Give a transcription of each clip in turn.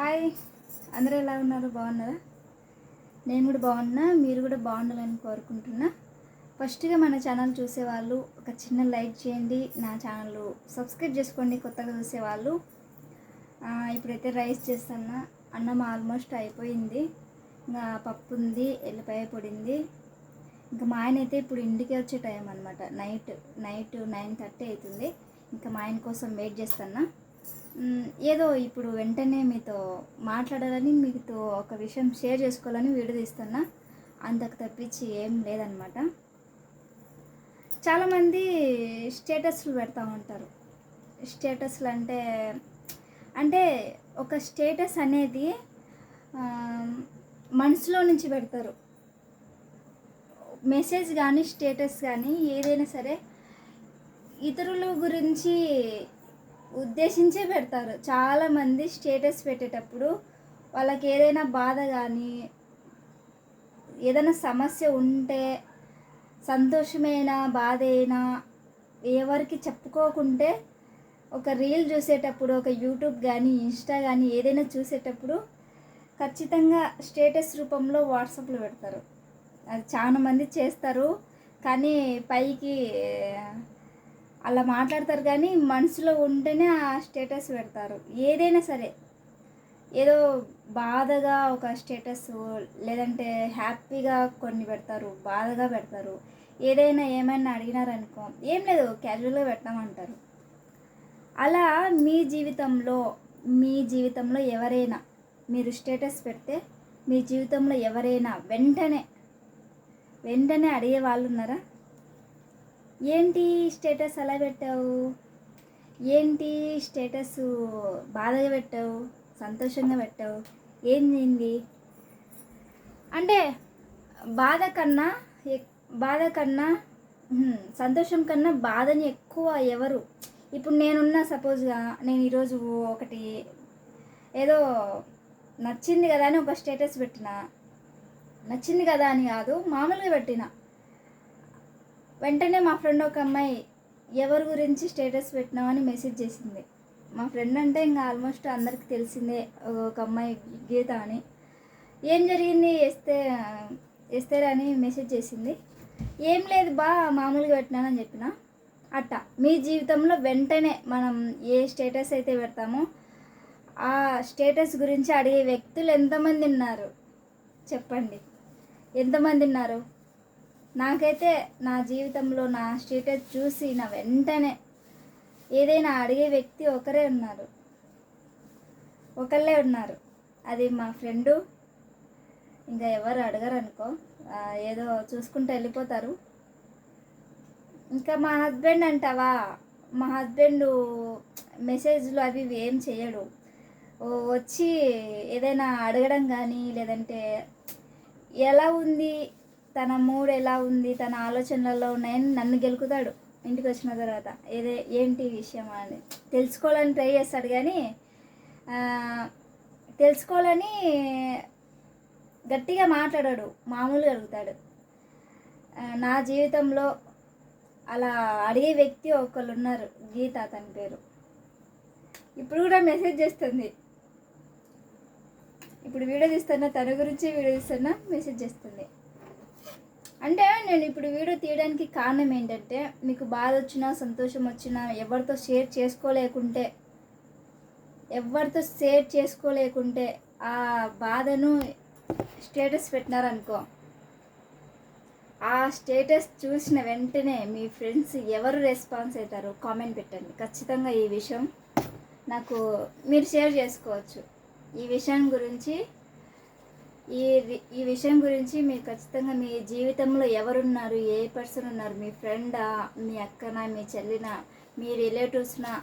Hi. అందరూ ఎలా ఉన్నారు? బాగున్నారా? నేను కూడా బాగున్నా మీరు కూడా బాగుండాలని కోరుకుంటున్నా. ఫస్ట్గా మన ఛానల్ చూసేవాళ్ళు ఒక చిన్న లైక్ చేయండి. నా ఛానల్ సబ్స్క్రైబ్ చేసుకోండి కొత్తగా చూసేవాళ్ళు. ఇప్పుడైతే రైస్ చేస్తున్నా. అన్నం ఆల్మోస్ట్ అయిపోయింది. ఇంకా పప్పు ఉంది ఎల్లిపాయ పొడింది ఇంకా మా ఆయన అయితే ఇప్పుడు ఇంటికి వచ్చే టైం అనమాట నైట్ నైట్ నైన్ థర్టీ అవుతుంది. ఇంకా మా ఆయన కోసం వెయిట్ చేస్తున్నా. ఏదో ఇప్పుడు వెంటనే మీతో మాట్లాడాలని మీతో ఒక విషయం షేర్ చేసుకోవాలని వీడియో అంతకు తప్పించి ఏం లేదనమాట చాలామంది స్టేటస్లు పెడతా ఉంటారు. స్టేటస్లు అంటే అంటే ఒక స్టేటస్ అనేది మనసులో నుంచి పెడతారు. మెసేజ్ కానీ స్టేటస్ కానీ ఏదైనా సరే ఇతరుల గురించి ఉద్దేశించే పెడతారు. చాలామంది స్టేటస్ పెట్టేటప్పుడు వాళ్ళకి ఏదైనా బాధ కానీ ఏదైనా సమస్య ఉంటే సంతోషమైన బాధ అయినా ఎవరికి చెప్పుకోకుంటే ఒక రీల్ చూసేటప్పుడు ఒక యూట్యూబ్ కానీ ఇన్స్టా కానీ ఏదైనా చూసేటప్పుడు ఖచ్చితంగా స్టేటస్ రూపంలో వాట్సాప్లో పెడతారు. అది చాలా మంది చేస్తారు. కానీ పైకి అలా మాట్లాడతారు కానీ మనసులో ఉంటేనే ఆ స్టేటస్ పెడతారు. ఏదైనా సరే. ఏదో బాధగా ఒక స్టేటస్ లేదంటే హ్యాపీగా కొన్ని పెడతారు బాధగా పెడతారు. ఏదైనా ఏమైనా అడిగినారనుకో ఏం లేదు క్యాజువల్గా పెట్టామంటారు. అలా మీ జీవితంలో మీ జీవితంలో ఎవరైనా మీరు స్టేటస్ పెడితే మీ జీవితంలో ఎవరైనా వెంటనే వెంటనే అడిగే వాళ్ళు ఉన్నారా? ఏంటి స్టేటస్ అలా పెట్టావు? ఏంటి స్టేటస్ బాధగా పెట్టావు? సంతోషంగా పెట్టావు? ఏంది అంటే బాధ కన్నా ఎక్- బాధ కన్నా సంతోషం కన్నా బాధని ఎక్కువ ఎవరు? ఇప్పుడు నేనున్న సపోజ్గా నేను ఈరోజు ఒకటి ఏదో నచ్చింది కదా అని ఒక స్టేటస్ పెట్టిన. నచ్చింది కదా అని కాదు మామూలుగా పెట్టిన. వెంటనే మా ఫ్రెండ్ ఒక అమ్మాయి ఎవరి గురించి స్టేటస్ పెట్టినామని మెసేజ్ చేసింది. మా ఫ్రెండ్ అంటే ఇంకా ఆల్మోస్ట్ అందరికి తెలిసిందే ఒక అమ్మాయి గీత అని. ఏం జరిగింది? వేస్తే వేస్తారా అని మెసేజ్ చేసింది. ఏం లేదు బా మామూలుగా పెట్టినానని చెప్పిన. అట్ట మీ జీవితంలో వెంటనే మనం ఏ స్టేటస్ అయితే పెడతామో ఆ స్టేటస్ గురించి అడిగే వ్యక్తులు ఎంతమంది ఉన్నారు? చెప్పండి. ఎంతమంది ఉన్నారు? నాకైతే నా జీవితంలో నా స్టేటస్ చూసి నా వెంటనే ఏదైనా అడిగే వ్యక్తి ఒకరే ఉన్నారు. ఒకళ్ళే ఉన్నారు. అది మా ఫ్రెండు. ఇంకా ఎవరు అడగరు అనుకో ఏదో చూసుకుంటూ వెళ్ళిపోతారు. ఇంకా మా హస్బెండ్ అంటావా? మా హస్బెండ్ మెసేజ్లు అవి ఇవి ఏం చేయడు. వచ్చి ఏదైనా అడగడం కానీ లేదంటే ఎలా ఉంది? తన మూడ్ ఎలా ఉంది తన ఆలోచనలలో ఉన్నాయని నన్ను గెలుకుతాడు ఇంటికి వచ్చిన తర్వాత. ఏదే ఏంటి విషయం అని. తెలుసుకోవాలని ట్రై చేస్తాడు కానీ తెలుసుకోవాలని గట్టిగా మాట్లాడాడు మామూలుగా అడుగుతాడు. నా జీవితంలో అలా అడిగే వ్యక్తి ఒకళ్ళు ఉన్నారు గీత తన పేరు. ఇప్పుడు కూడా మెసేజ్ చేస్తుంది. ఇప్పుడు వీడియో తీస్తున్నా తన గురించి వీడియో తీస్తున్నా మెసేజ్ చేస్తుంది. అంటే నేను ఇప్పుడు వీడియో తీయడానికి కారణం ఏంటంటే మీకు బాధ వచ్చినా సంతోషం వచ్చినా ఎవరితో షేర్ చేసుకోలేకుంటే ఎవరితో షేర్ చేసుకోలేకుంటే ఆ బాధను స్టేటస్ పెట్టినారనుకో ఆ స్టేటస్ చూసిన వెంటనే మీ ఫ్రెండ్స్ ఎవరు రెస్పాన్స్ అవుతారో కామెంట్ పెట్టండి. ఖచ్చితంగా ఈ విషయం నాకు మీరు షేర్ చేసుకోవచ్చు. ఈ విషయం గురించి ఈ ఈ విషయం గురించి మీరు ఖచ్చితంగా మీ జీవితంలో ఎవరున్నారు ఏ పర్సన్ ఉన్నారు మీ ఫ్రెండా మీ అక్కనా మీ చెల్లినా మీ రిలేటివ్స్నా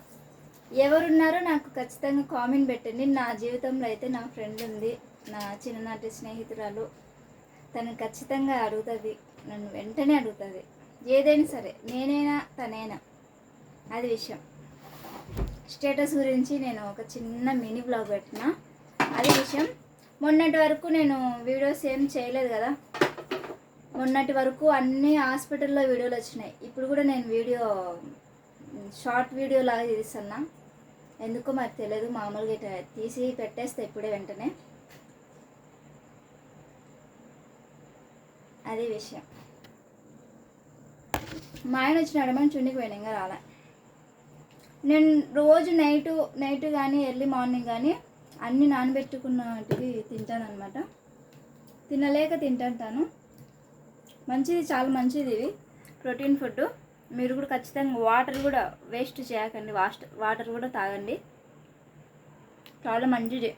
ఎవరున్నారో నాకు ఖచ్చితంగా కామెంట్ పెట్టండి. నా జీవితంలో అయితే నా ఫ్రెండ్ ఉంది నా చిన్ననాటి స్నేహితురాలు. తను ఖచ్చితంగా అడుగుతుంది నన్ను వెంటనే అడుగుతుంది. ఏదైనా సరే నేనైనా తనైనా. అది విషయం. స్టేటస్ గురించి నేను ఒక చిన్న మినీ బ్లాగ్ పెట్టిన. అది విషయం మొన్నటి వరకు నేను వీడియోస్ ఏం చేయలేదు కదా. మొన్నటి వరకు అన్ని హాస్పిటల్లో వీడియోలు వచ్చినాయి. ఇప్పుడు కూడా నేను వీడియో షార్ట్ వీడియో లాగా తీస్తున్నా. ఎందుకో మరి తెలియదు మామూలుగా ఇట్లా తీసి పెట్టేస్తే ఇప్పుడే వెంటనే. అదే విషయం. మా ఆయన వచ్చిన అడమని చుండికి పోయినాం ఇంకా రాలే. నేను రోజు నైటు నైట్ కానీ ఎర్లీ మార్నింగ్ కానీ అన్నీ నానబెట్టుకున్నటివి తింటాను అనమాట తినలేక తింటాను మంచిది చాలా మంచిది ఇవి. ప్రోటీన్ ఫుడ్ మీరు కూడా ఖచ్చితంగా వాటర్ కూడా వేస్ట్ చేయకండి. వాస్ట్ వాటర్ కూడా తాగండి. చాలా మంచిది.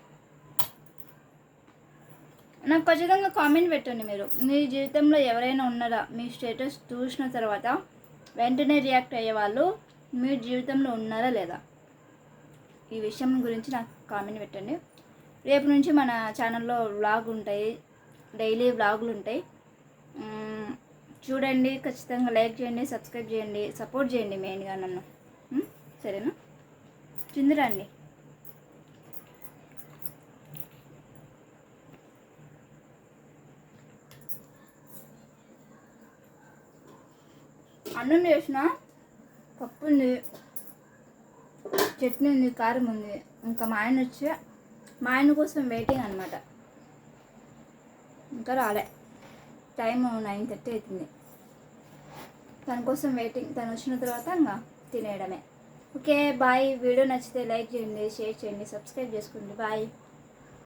నాకు ఖచ్చితంగా కామెంట్ పెట్టండి మీరు. మీ జీవితంలో ఎవరైనా ఉన్నారా? మీ స్టేటస్ చూసిన తర్వాత వెంటనే రియాక్ట్ అయ్యే వాళ్ళు మీ జీవితంలో ఉన్నారా లేదా? ఈ విషయం గురించి నాకు కామెంట్ పెట్టండి. రేపు నుంచి మన ఛానల్లో వ్లాగ్ ఉంటాయి. డైలీ వ్లాగులు ఉంటాయి. చూడండి ఖచ్చితంగా లైక్ చేయండి సబ్స్క్రైబ్ చేయండి సపోర్ట్ చేయండి మెయిన్గా నన్ను. సరేనా? చిందిరండి అన్నం చేసిన పప్పు ఉంది. చట్నీ ఉంది కారం ఉంది. ఇంకా మా ఆయన వచ్చి మా ఆయన కోసం వెయిటింగ్ అనమాట ఇంకా రాలే. టైం నైన్ థర్టీ అవుతుంది తన కోసం వెయిటింగ్ తను వచ్చిన తర్వాత ఇంకా తినేయడమే. ఓకే బాయ్ వీడియో నచ్చితే లైక్ చేయండి షేర్ చేయండి సబ్స్క్రైబ్ చేసుకోండి బాయ్